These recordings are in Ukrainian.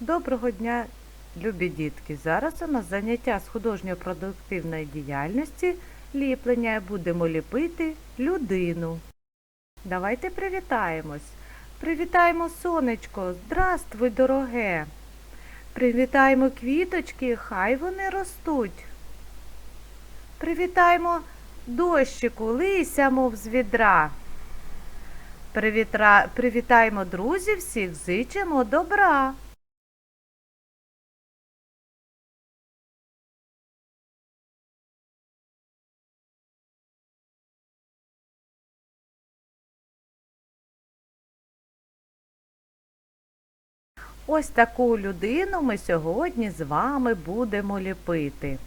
Доброго дня, любі дітки! Зараз у нас заняття з художньо-продуктивної діяльності ліплення. Будемо ліпити людину. Давайте привітаємось. Привітаємо сонечко. Здравствуй, дороге. Привітаємо квіточки, хай вони ростуть. Привітаємо дощику, лися, мов з відра. Привітра... Привітаємо друзів всіх, зичимо добра. Ось таку людину ми сьогодні з вами будемо ліпити.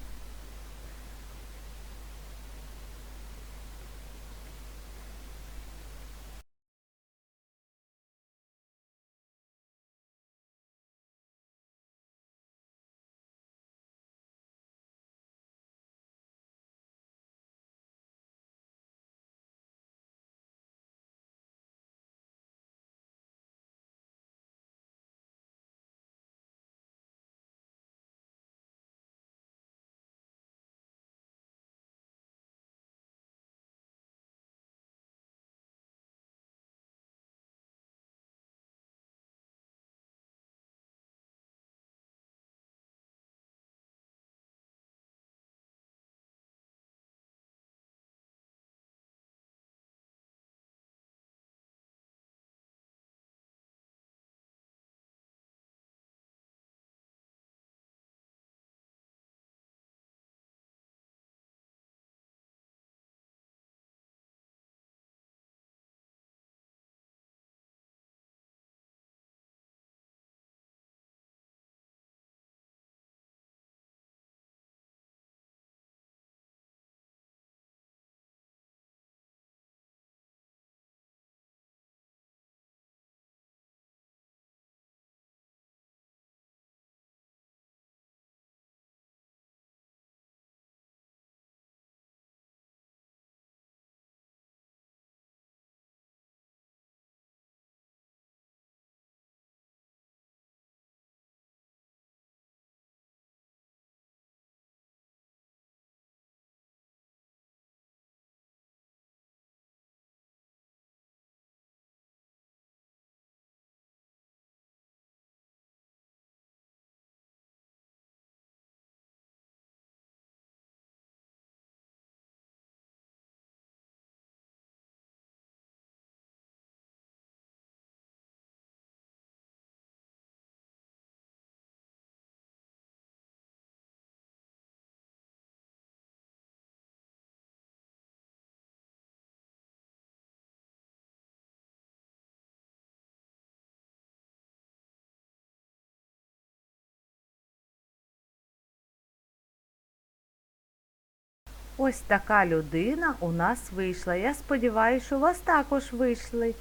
Ось така людина у нас вийшла. Я сподіваюся, що у вас також вийшли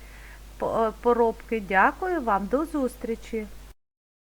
е, поробки. Дякую вам, до зустрічі!